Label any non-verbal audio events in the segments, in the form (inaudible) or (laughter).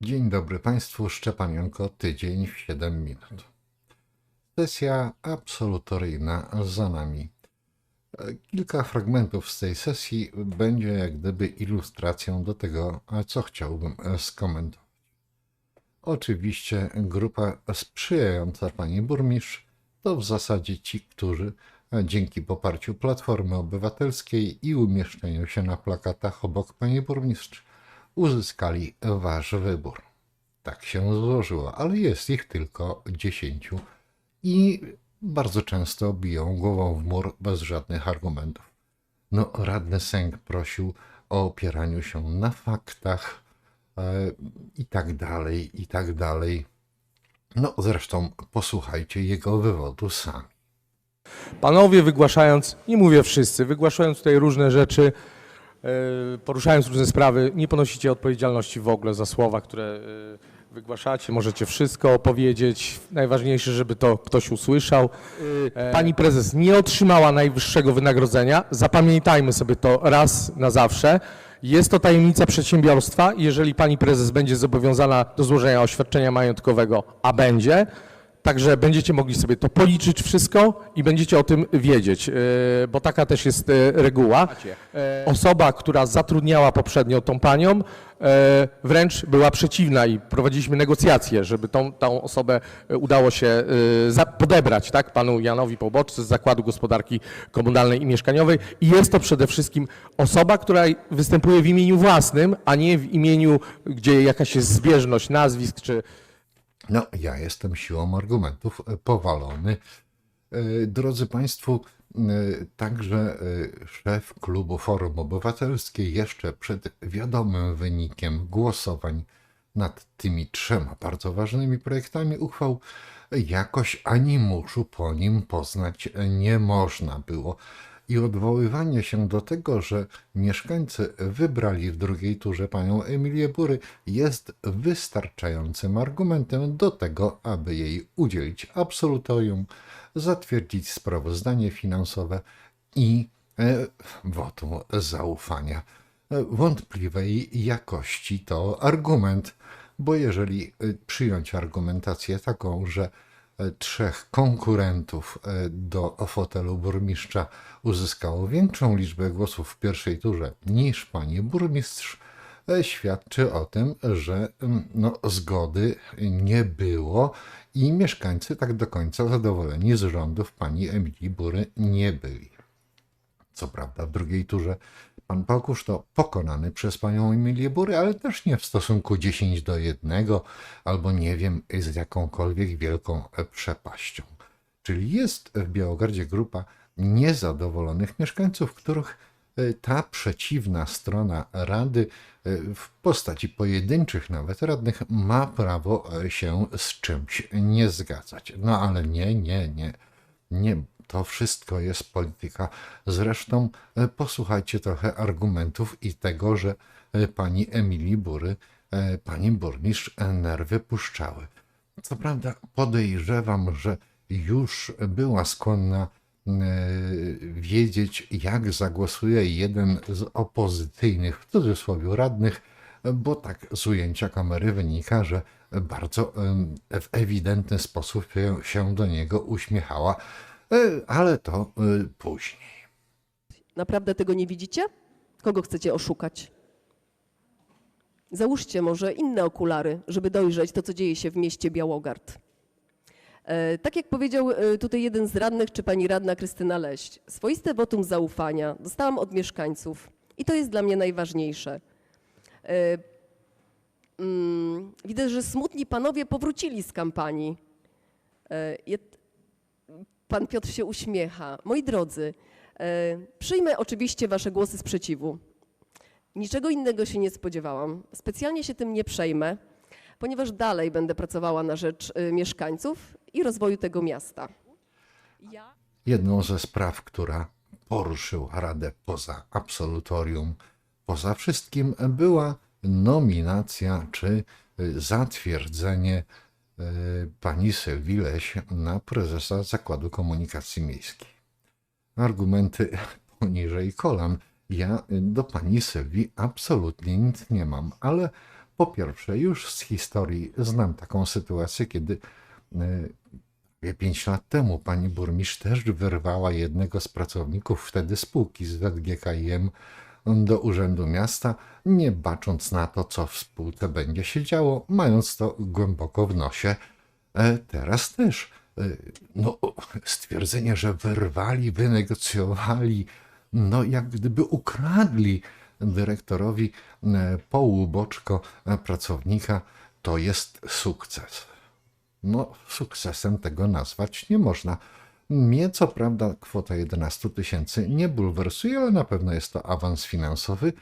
Dzień dobry Państwu, Szczepan Janko, tydzień w 7 minut. Sesja absolutoryjna za nami. Kilka fragmentów z tej sesji będzie jak gdyby ilustracją do tego, co chciałbym skomentować. Oczywiście grupa sprzyjająca pani burmistrz to w zasadzie ci, którzy dzięki poparciu Platformy Obywatelskiej i umieszczeniu się na plakatach obok pani burmistrz uzyskali wasz wybór. Tak się złożyło, ale jest ich tylko dziesięciu i bardzo często biją głową w mur bez żadnych argumentów. No, radny Sęk prosił o opieraniu się na faktach e, i tak dalej, i tak dalej. No, zresztą posłuchajcie jego wywodu sami. Panowie wygłaszając, nie mówię wszyscy, wygłaszając tutaj różne rzeczy, poruszając różne sprawy, nie ponosicie odpowiedzialności w ogóle za słowa, które e, wygłaszacie. Możecie wszystko opowiedzieć. Najważniejsze, żeby to ktoś usłyszał. E, Pani prezes nie otrzymała najwyższego wynagrodzenia. Zapamiętajmy sobie to raz na zawsze. Jest to tajemnica przedsiębiorstwa. Jeżeli pani prezes będzie zobowiązana do złożenia oświadczenia majątkowego, a będzie, Także będziecie mogli sobie to policzyć wszystko i będziecie o tym wiedzieć, e, bo taka też jest e, reguła. Osoba, która zatrudniała poprzednio tą panią, e, wręcz była przeciwna i prowadziliśmy negocjacje, żeby tą, tą osobę e, udało się e, podebrać, tak, panu Janowi Poboczce z Zakładu Gospodarki Komunalnej i Mieszkaniowej. I jest to przede wszystkim osoba, która występuje w imieniu własnym, a nie w imieniu, gdzie jakaś jest zbieżność nazwisk czy No, ja jestem siłą argumentów e, powalony. E, Drodzy Państwo, e, także szef klubu Forum Obywatelskie jeszcze przed wiadomym wynikiem głosowań nad tymi trzema bardzo ważnymi projektami uchwał jakoś animuszu po nim poznać nie można było. I odwoływanie się do tego, że mieszkańcy wybrali w drugiej turze panią Emilię Bury, jest wystarczającym argumentem do tego, aby jej udzielić absolutorium, zatwierdzić sprawozdanie finansowe i e, wotum zaufania. Wątpliwej jakości to argument, bo jeżeli e, przyjąć argumentację taką, że trzech konkurentów e, do fotelu burmistrza uzyskało większą liczbę głosów w pierwszej turze niż pani burmistrz, e, świadczy o tym, że mm, no, zgody nie było i mieszkańcy tak do końca zadowoleni z rządów pani Emilii Bury nie byli. Co prawda w drugiej turze pan Pokusz to pokonany przez panią Emilię Bury, ale też nie w stosunku 10 do 1, albo nie wiem z jakąkolwiek wielką e, przepaścią. Czyli jest w Białogardzie grupa niezadowolonych mieszkańców, których e, ta przeciwna strona Rady e, w postaci pojedynczych nawet radnych ma prawo się z czymś nie zgadzać. No ale nie, nie, nie. Nie, to wszystko jest polityka. Zresztą e, posłuchajcie trochę argumentów i tego, że e, pani Emilii Bury, e, pani burmistrz nerwy puszczały. Co prawda podejrzewam, że już była skłonna wiedzieć, jak zagłosuje jeden z opozycyjnych, w cudzysłowie radnych, bo tak z ujęcia kamery wynika, że bardzo w ewidentny sposób się- do niego uśmiechała, ale to e, później. Naprawdę tego nie widzicie? Kogo chcecie oszukać? Załóżcie może inne okulary, żeby dojrzeć to, co dzieje się w mieście Białogard. E, Tak jak powiedział e, tutaj jeden z radnych, czy pani radna Krystyna Leść, swoiste wotum zaufania dostałam od mieszkańców i to jest dla mnie najważniejsze. E, mm, Widzę, że smutni panowie powrócili z kampanii. Pan Piotr się uśmiecha. Moi drodzy, e, przyjmę oczywiście Wasze głosy sprzeciwu. Niczego innego się nie spodziewałam. Specjalnie się tym nie przejmę, ponieważ dalej będę pracowała na rzecz e, mieszkańców i rozwoju tego miasta. Ja Jedną ze spraw, która poruszyła Radę poza absolutorium, poza wszystkim, była nominacja czy y, zatwierdzenie y, pani Sylwii Leś na prezesa Zakładu Komunikacji Miejskiej. Argumenty (laughs) poniżej kolan. Ja do pani Sylwii absolutnie nic nie mam, ale Po pierwsze, już z historii znam taką sytuację, kiedy e, 5 lat temu pani burmistrz też wyrwała jednego z pracowników wtedy spółki z ZGKiM do Urzędu Miasta, nie bacząc na to, co w spółce będzie się działo, mając to głęboko w nosie. E, Teraz też. e, No, stwierdzenie, że wyrwali, wynegocjowali, no jak gdyby ukradli dyrektorowi e, połuboczko pracownika, to jest sukces. No, sukcesem tego nazwać nie można. Mnie co prawda kwota 11 tysięcy nie bulwersuje, ale na pewno jest to awans finansowy.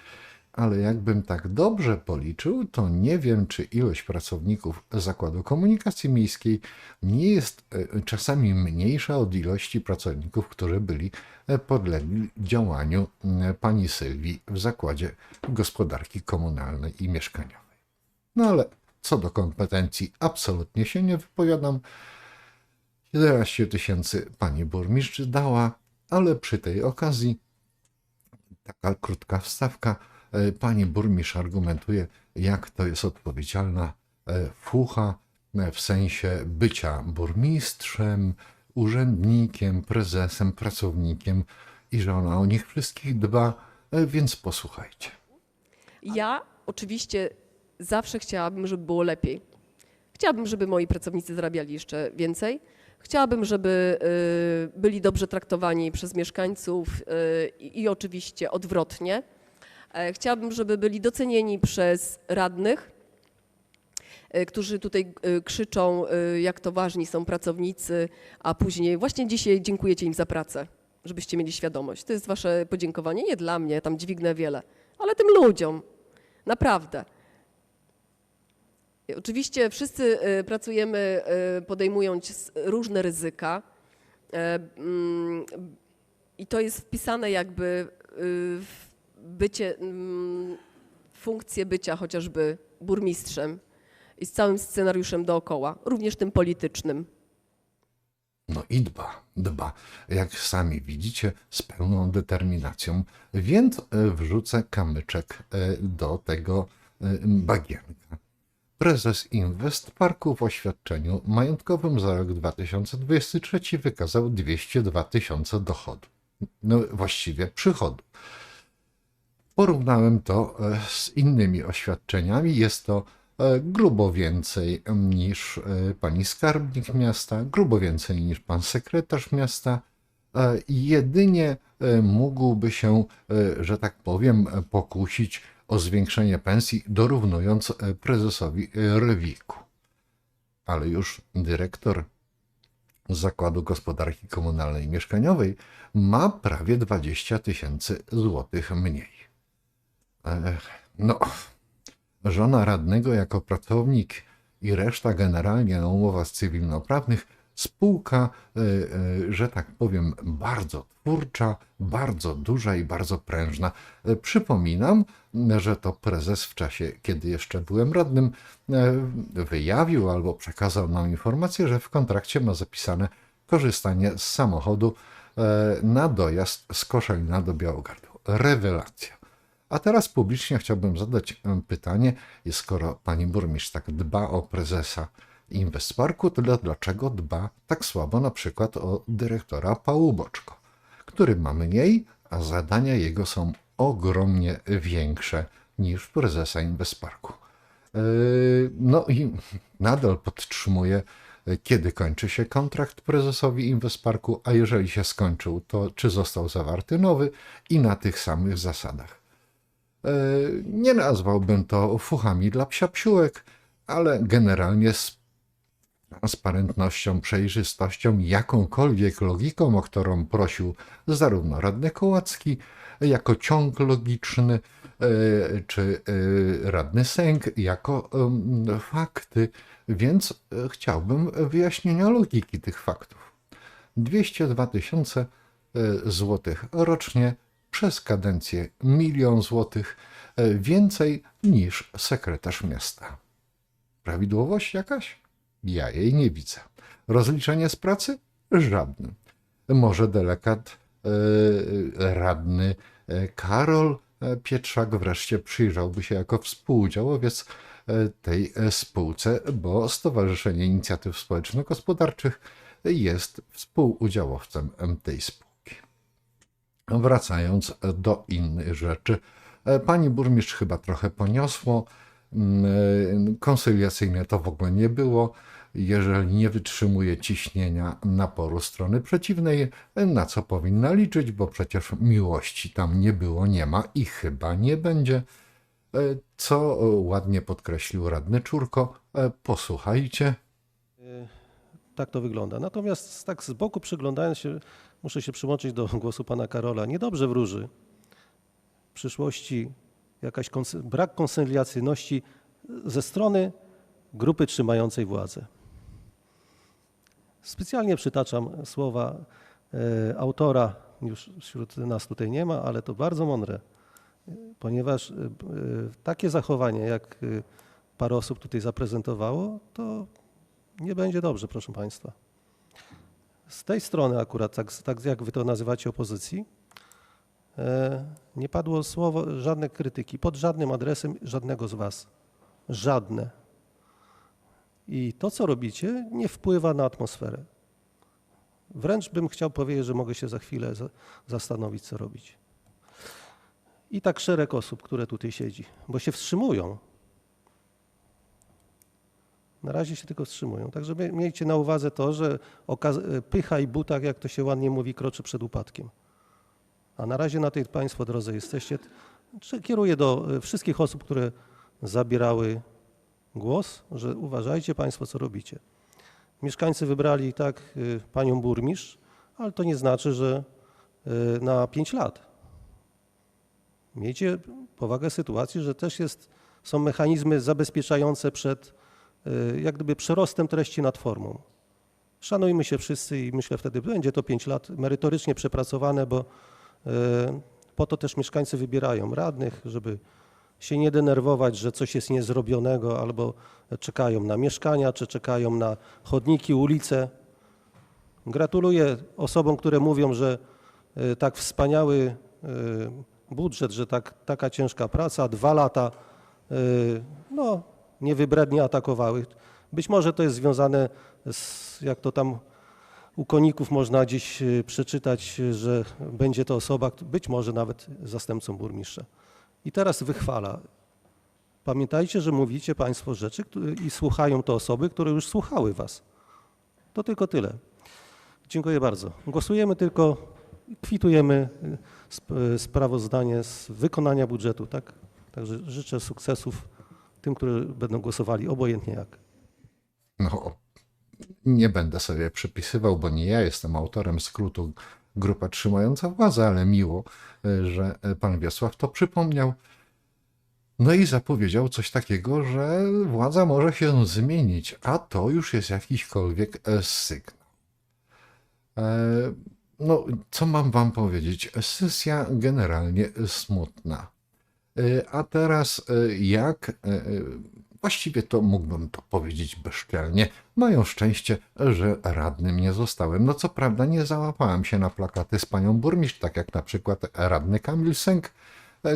Ale jakbym tak dobrze policzył, to nie wiem, czy ilość pracowników Zakładu Komunikacji Miejskiej nie jest e, czasami mniejsza od ilości pracowników, którzy byli e, podlegli działaniu e, pani Sylwii w Zakładzie Gospodarki Komunalnej i Mieszkaniowej. No ale co do kompetencji, absolutnie się nie wypowiadam. 11 tysięcy pani burmistrz dała, ale przy tej okazji taka krótka wstawka. E, Pani burmistrz argumentuje, jak to jest odpowiedzialna e, fucha e, w sensie bycia burmistrzem, urzędnikiem, prezesem, pracownikiem i że ona o nich wszystkich dba, więc posłuchajcie. Ja oczywiście zawsze chciałabym, żeby było lepiej. Chciałabym, żeby moi pracownicy zarabiali jeszcze więcej. Chciałabym, żeby y, byli dobrze traktowani przez mieszkańców y, i oczywiście odwrotnie. E, Chciałabym, żeby byli docenieni przez radnych, y, którzy tutaj y, krzyczą, jak to ważni są pracownicy, a później właśnie dzisiaj dziękujecie im za pracę, żebyście mieli świadomość. To jest wasze podziękowanie, nie dla mnie, tam dźwignę wiele, ale tym ludziom. Naprawdę. Oczywiście wszyscy y, pracujemy y, podejmując różne ryzyka e, mm, i to jest wpisane jakby y, w bycie, mm, funkcję bycia chociażby burmistrzem i z całym scenariuszem dookoła, również tym politycznym. No i dba, dba, jak sami widzicie, z pełną determinacją, więc wrzucę kamyczek do tego bagienka. Prezes Invest Parku w oświadczeniu majątkowym za rok 2023 wykazał 202 tysiące dochodu. No właściwie przychodu. Porównałem to e, z innymi oświadczeniami. Jest to e, grubo więcej niż e, pani skarbnik miasta, grubo więcej niż pan sekretarz miasta. Jedynie mógłby się, że tak powiem, pokusić o zwiększenie pensji, dorównując e, prezesowi e, Rewiku. Ale już dyrektor Zakładu Gospodarki Komunalnej i Mieszkaniowej ma prawie 20 tysięcy złotych mniej. No, żona radnego jako pracownik i reszta generalnie na umowach cywilnoprawnych, spółka, e, e, że tak powiem, bardzo twórcza, bardzo duża i bardzo prężna. E, Przypominam, że to prezes w czasie, kiedy jeszcze byłem radnym, wyjawił albo przekazał nam informację, że w kontrakcie ma zapisane korzystanie z samochodu na dojazd z Koszalina do Białogardu. Rewelacja. A teraz publicznie chciałbym zadać pytanie, skoro pani burmistrz tak dba o prezesa Inwestparku, dla- dlaczego dba tak słabo na przykład o dyrektora Pałuboczko, który ma mniej, a zadania jego są ogromnie większe niż prezesa Inwestparku. Yy, No i nadal podtrzymuję, yy, kiedy kończy się kontrakt prezesowi Inwestparku, a jeżeli się skończył, to czy został zawarty nowy i na tych samych zasadach. E, Nie nazwałbym to fuchami dla psiapsiółek, ale generalnie z transparentnością, przejrzystością, jakąkolwiek logiką, o którą prosił zarówno radny Kołacki, jako ciąg logiczny, e, czy e, radny Sęk, jako fakty, więc e, chciałbym wyjaśnienia logiki tych faktów. 202 tysiące złotych rocznie przez kadencję milion złotych więcej niż sekretarz miasta. Prawidłowość jakaś? Ja jej nie widzę. Rozliczenie z pracy? Żadne. Może delegat e, radny e, Karol e, Pietrzak wreszcie przyjrzałby się jako współudziałowiec e, tej e, spółce, bo Stowarzyszenie Inicjatyw Społeczno-Gospodarczych jest współudziałowcem em, tej spółki. Wracając do innych rzeczy, e, pani burmistrz chyba trochę poniosło. Mm, e, Konsyliacyjne to w ogóle nie było. Jeżeli nie wytrzymuje ciśnienia naporu strony przeciwnej, na co powinna liczyć, bo przecież miłości tam nie było, nie ma i chyba nie będzie. E, Co ładnie podkreślił radny Czurko. E, Posłuchajcie. Tak to wygląda. Natomiast tak z boku przyglądając się, muszę się przyłączyć do głosu pana Karola. Niedobrze wróży w przyszłości jakaś kons- brak konsyliacyjności ze strony grupy trzymającej władzę. Specjalnie przytaczam słowa e, autora, już wśród nas tutaj nie ma, ale to bardzo mądre, ponieważ e, e, takie zachowanie, jak parę osób tutaj zaprezentowało, to nie będzie dobrze, proszę Państwa. Z tej strony akurat, tak, tak jak Wy to nazywacie opozycji, nie padło słowo, żadne krytyki, pod żadnym adresem żadnego z Was. Żadne. I to, co robicie, nie wpływa na atmosferę. Wręcz bym chciał powiedzieć, że mogę się za chwilę za, zastanowić, co robić. I tak szereg osób, które tutaj siedzi, bo się wstrzymują. Na razie się tylko wstrzymują. Także mie- miejcie na uwadze to, że pycha i butak, jak to się ładnie mówi, kroczy przed upadkiem. A na razie na tej Państwo drodze jesteście. Kieruję do e, wszystkich osób, które zabierały głos, że uważajcie Państwo, co robicie. Mieszkańcy wybrali tak y, panią burmistrz, ale to nie znaczy, że y, na 5 lat. Miejcie powagę sytuacji, że też jest, są mechanizmy zabezpieczające przed jak gdyby przerostem treści nad formą. Szanujmy się wszyscy i myślę wtedy będzie to 5 lat merytorycznie przepracowane, bo po to też mieszkańcy wybierają radnych, żeby się nie denerwować, że coś jest niezrobionego albo czekają na mieszkania, czy czekają na chodniki, ulice. Gratuluję osobom, które mówią, że y, tak wspaniały y, budżet, że tak, taka ciężka praca, dwa lata, y, no, niewybrednie atakowały. Być może to jest związane z, jak to tam u koników można gdzieś y, przeczytać, y, że będzie to osoba, być może nawet zastępcą burmistrza. I teraz wychwala. Pamiętajcie, że mówicie Państwo rzeczy i słuchają to osoby, które już słuchały Was. To tylko tyle. Dziękuję bardzo. Głosujemy tylko, kwitujemy y, sprawozdanie z wykonania budżetu, tak? Także życzę sukcesów tym, którzy będą głosowali, obojętnie jak. No, nie będę sobie przypisywał, bo nie ja jestem autorem skrótu Grupa Trzymająca Władzę, ale miło, e, że pan Wiesław to przypomniał. No i zapowiedział coś takiego, że władza może się zmienić, a to już jest jakiśkolwiek e, sygnał. E, No, co mam wam powiedzieć? Sesja generalnie smutna. E, A teraz e, jak, e, e, właściwie to mógłbym to powiedzieć bezczelnie, mają szczęście, że radnym nie zostałem. No co prawda nie załapałem się na plakaty z panią burmistrz, tak jak na przykład radny Kamil Sęk,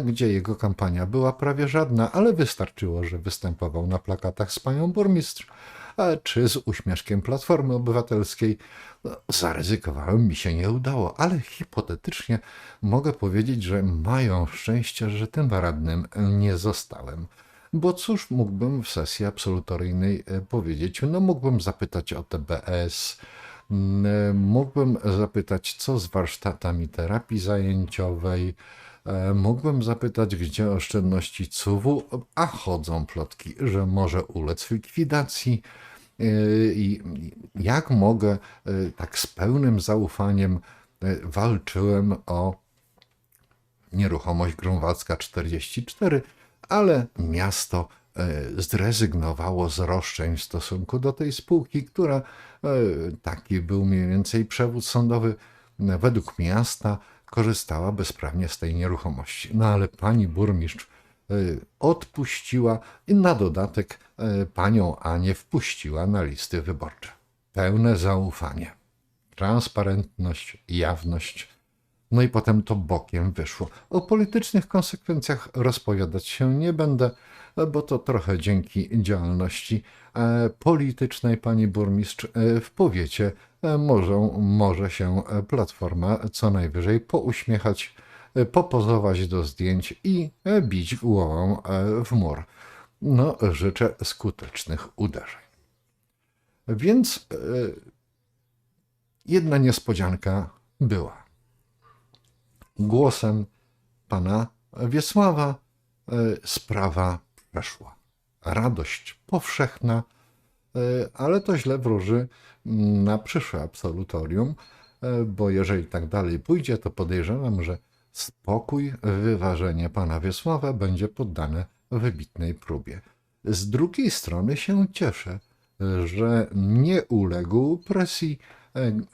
gdzie jego kampania była prawie żadna, ale wystarczyło, że występował na plakatach z panią burmistrz, czy z uśmieszkiem Platformy Obywatelskiej. No, zaryzykowałem, mi się nie udało, ale hipotetycznie mogę powiedzieć, że mają szczęście, że tym radnym nie zostałem. Bo cóż mógłbym w sesji absolutoryjnej e, powiedzieć? No mógłbym zapytać o TBS, mm, e, mógłbym zapytać, co z warsztatami terapii zajęciowej, e, mógłbym zapytać, gdzie oszczędności CUW, a chodzą plotki, że może ulec likwidacji. I jak mogę tak z pełnym zaufaniem walczyłem o nieruchomość Grunwaldzka 44, ale miasto e, zrezygnowało z roszczeń w stosunku do tej spółki, która e, taki był mniej więcej przewód sądowy. Według miasta korzystała bezprawnie z tej nieruchomości. No ale pani burmistrz e, odpuściła i na dodatek panią Anię wpuściła na listy wyborcze. Pełne zaufanie, transparentność, jawność No i potem to bokiem wyszło. O politycznych konsekwencjach rozpowiadać się nie będę, bo to trochę dzięki działalności e, politycznej pani burmistrz e, w powiecie e, może, może się Platforma co najwyżej pouśmiechać, popozować do zdjęć i bić głową w mur. No, życzę skutecznych uderzeń. Więc jedna niespodzianka była. Głosem pana Wiesława e, sprawa przeszła. Radość powszechna, e, ale to źle wróży mm, na przyszłe absolutorium, e, bo jeżeli tak dalej pójdzie, to podejrzewam, że spokój, wyważenie pana Wiesława będzie poddane wybitnej próbie. Z drugiej strony się cieszę, że nie uległ presji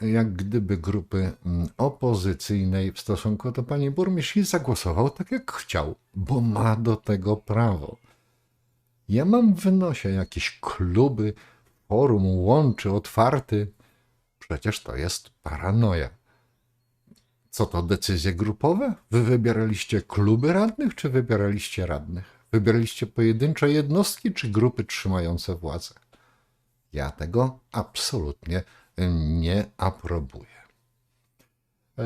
jak gdyby grupy mm, opozycyjnej w stosunku do pani burmistrz i zagłosował tak jak chciał, bo ma do tego prawo. Ja mam w nosie jakieś kluby, forum, łączy, otwarty. Przecież to jest paranoja. Co to decyzje grupowe? Wy wybieraliście kluby radnych, czy wybieraliście radnych? Wybieraliście pojedyncze jednostki, czy grupy trzymające władzę? Ja tego absolutnie nie aprobuję. E,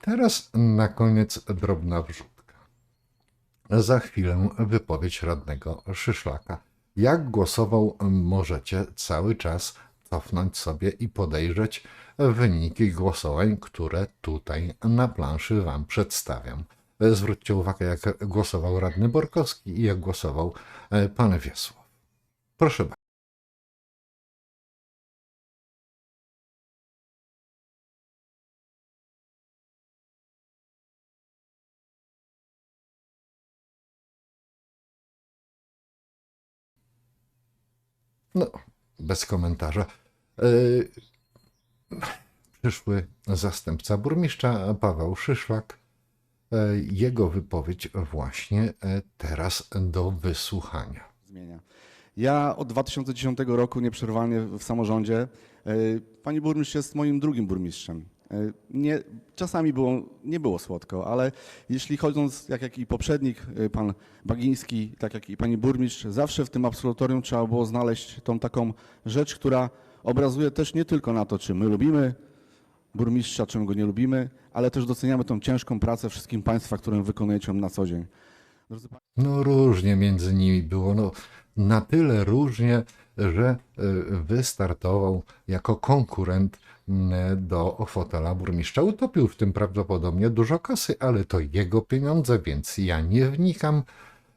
Teraz na koniec drobna wrzutka. Za chwilę wypowiedź radnego Szyszlaka. Jak głosował, możecie cały czas cofnąć sobie i podejrzeć wyniki głosowań, które tutaj na planszy Wam przedstawiam. Zwróćcie uwagę, jak głosował radny Borkowski i jak głosował e, pan Wiesław. Proszę bardzo. No, bez komentarza. Yy, Przyszły zastępca burmistrza Paweł Szyszlak. Yy, Jego wypowiedź właśnie yy, teraz do wysłuchania. zmienia. Ja od 2010 roku nieprzerwanie w samorządzie. E, Pani burmistrz jest moim drugim burmistrzem. E, Nie, czasami było, nie było słodko, ale jeśli chodząc, jak, jak i poprzednik, e, pan Bagiński, tak jak i pani burmistrz, zawsze w tym absolutorium trzeba było znaleźć tą taką rzecz, która obrazuje też nie tylko na to, czy my lubimy burmistrza, czy my go nie lubimy, ale też doceniamy tą ciężką pracę wszystkim Państwa, którą wykonujecie na co dzień. No różnie między nimi było, no na tyle różnie, że y, wystartował jako konkurent do fotela burmistrza. Utopił w tym prawdopodobnie dużo kasy, ale to jego pieniądze, więc ja nie wnikam,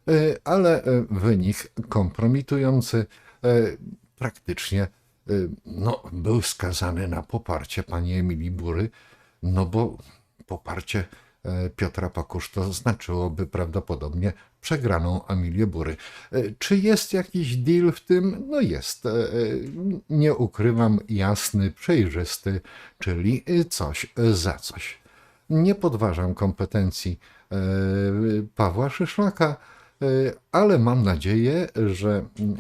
y, ale y, wynik kompromitujący y, praktycznie no, był skazany na poparcie pani Emilii Bury, no bo poparcie Piotra Pakusz to znaczyłoby prawdopodobnie przegraną Emilię Bury. E, Czy jest jakiś deal w tym? No jest. E, e, Nie ukrywam, jasny, przejrzysty, czyli e, coś za coś. Nie podważam kompetencji e, Pawła Szyszlaka, e, ale mam nadzieję, że mm,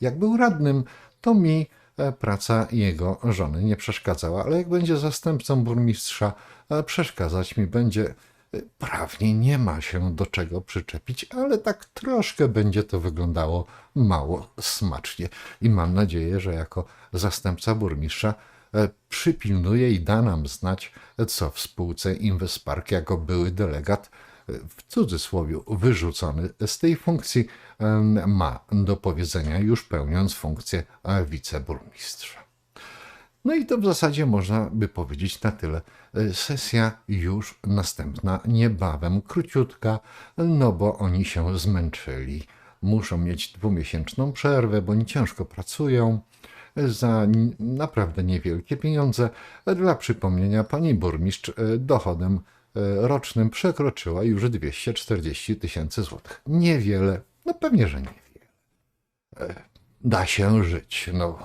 jak był radnym, to mi e, praca jego żony nie przeszkadzała, ale jak będzie zastępcą burmistrza, e, przeszkadzać mi będzie. E, Prawnie nie ma się do czego przyczepić, ale tak troszkę będzie to wyglądało mało smacznie. I mam nadzieję, że jako zastępca burmistrza e, przypilnuje i da nam znać, co w spółce Inwespark jako były delegat w cudzysłowie wyrzucony z tej funkcji, ma do powiedzenia, już pełniąc funkcję e, wiceburmistrza. No i to w zasadzie można by powiedzieć na tyle. E, Sesja już następna, niebawem, króciutka, no bo oni się zmęczyli. Muszą mieć dwumiesięczną przerwę, bo oni ciężko pracują za n- naprawdę niewielkie pieniądze. Dla przypomnienia, pani burmistrz e, dochodem e, rocznym przekroczyła już 240 tysięcy złotych. Niewiele, no pewnie, że niewiele. E, Da się żyć, no.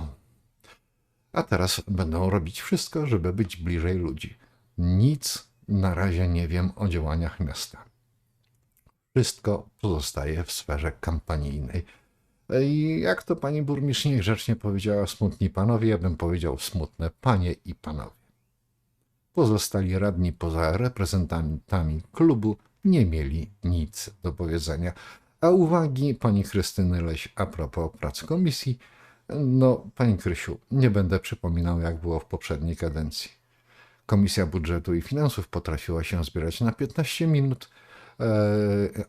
A teraz będą robić wszystko, żeby być bliżej ludzi. Nic na razie nie wiem o działaniach miasta. Wszystko pozostaje w sferze kampanijnej. I jak to pani burmistrz niegrzecznie powiedziała, smutni panowie, ja bym powiedział smutne panie i panowie. Pozostali radni poza reprezentantami klubu nie mieli nic do powiedzenia. A uwagi pani Krystyny Leś a propos prac komisji, no pani Krysiu, nie będę przypominał jak było w poprzedniej kadencji. Komisja Budżetu i Finansów potrafiła się zbierać na 15 minut, e,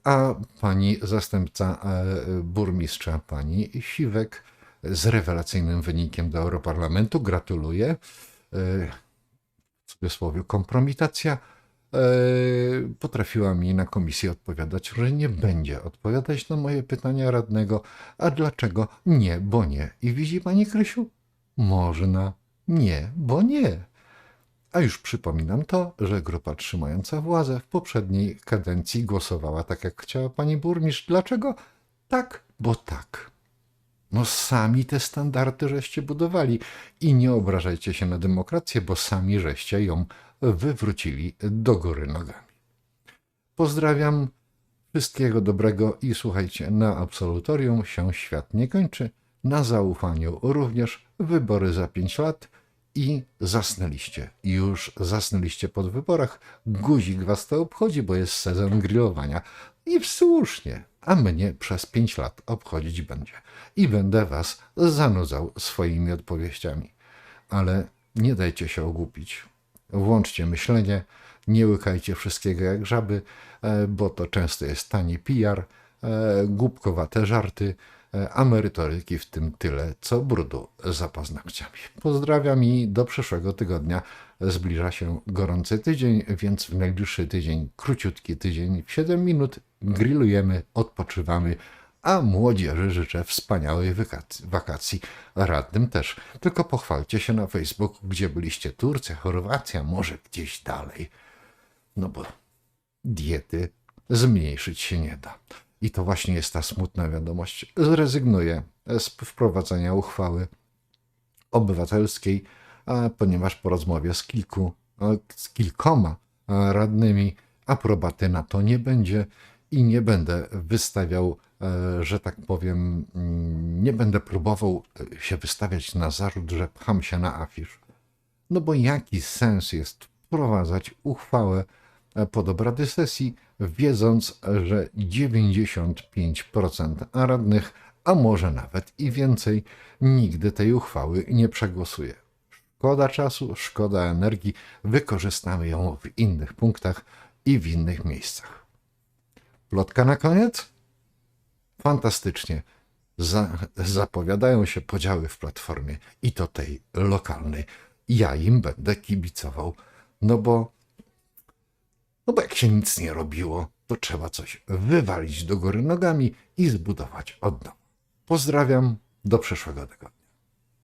a pani zastępca e, burmistrza, pani Siwek, z rewelacyjnym wynikiem do Europarlamentu, gratuluję. E, W cudzysłowie kompromitacja. E, Potrafiła mi na komisji odpowiadać, że nie będzie odpowiadać na moje pytania radnego. A dlaczego? Nie, bo nie. I widzi pani Krysiu? Można. Nie, bo nie. A już przypominam to, że grupa trzymająca władzę w poprzedniej kadencji głosowała tak, jak chciała pani burmistrz. Dlaczego? Tak, bo tak. No sami te standardy żeście budowali i nie obrażajcie się na demokrację, bo sami żeście ją wywrócili do góry nogami. Pozdrawiam, wszystkiego dobrego i słuchajcie, na absolutorium się świat nie kończy, na zaufaniu również wybory za 5 lat i zasnęliście. Już zasnęliście po wyborach, guzik was to obchodzi, bo jest sezon grillowania i słusznie, a mnie przez 5 lat obchodzić będzie i będę was zanudzał swoimi odpowiedziami. Ale nie dajcie się ogłupić. Włączcie myślenie, nie łykajcie wszystkiego jak żaby, e, bo to często jest tani PR, e, głupkowate żarty, e, a merytoryki w tym tyle, co brudu za paznokciami. Pozdrawiam i do przyszłego tygodnia. Zbliża się gorący tydzień, więc w najbliższy tydzień, króciutki tydzień, w 7 minut grillujemy, odpoczywamy, a młodzieży życzę wspaniałej wakacji. Radnym też. Tylko pochwalcie się na Facebooku, gdzie byliście. Turcja, Chorwacja, może gdzieś dalej. No bo diety zmniejszyć się nie da. I to właśnie jest ta smutna wiadomość. Zrezygnuję z wprowadzenia uchwały obywatelskiej, ponieważ po rozmowie z kilku, z kilkoma radnymi aprobaty na to nie będzie i nie będę wystawiał, e, że tak powiem, mm, nie będę próbował e, się wystawiać na zarzut, że pcham się na afisz. No bo jaki sens jest wprowadzać uchwałę e, pod obrady sesji, wiedząc, że 95% radnych, a może nawet i więcej, nigdy tej uchwały nie przegłosuje. Szkoda czasu, szkoda energii, wykorzystamy ją w innych punktach i w innych miejscach. Plotka na koniec? Fantastycznie. Za, zapowiadają się podziały w platformie i to tej lokalnej. Ja im będę kibicował, no bo, no bo jak się nic nie robiło, to trzeba coś wywalić do góry nogami i zbudować od nowa. Pozdrawiam, do przyszłego tygodnia.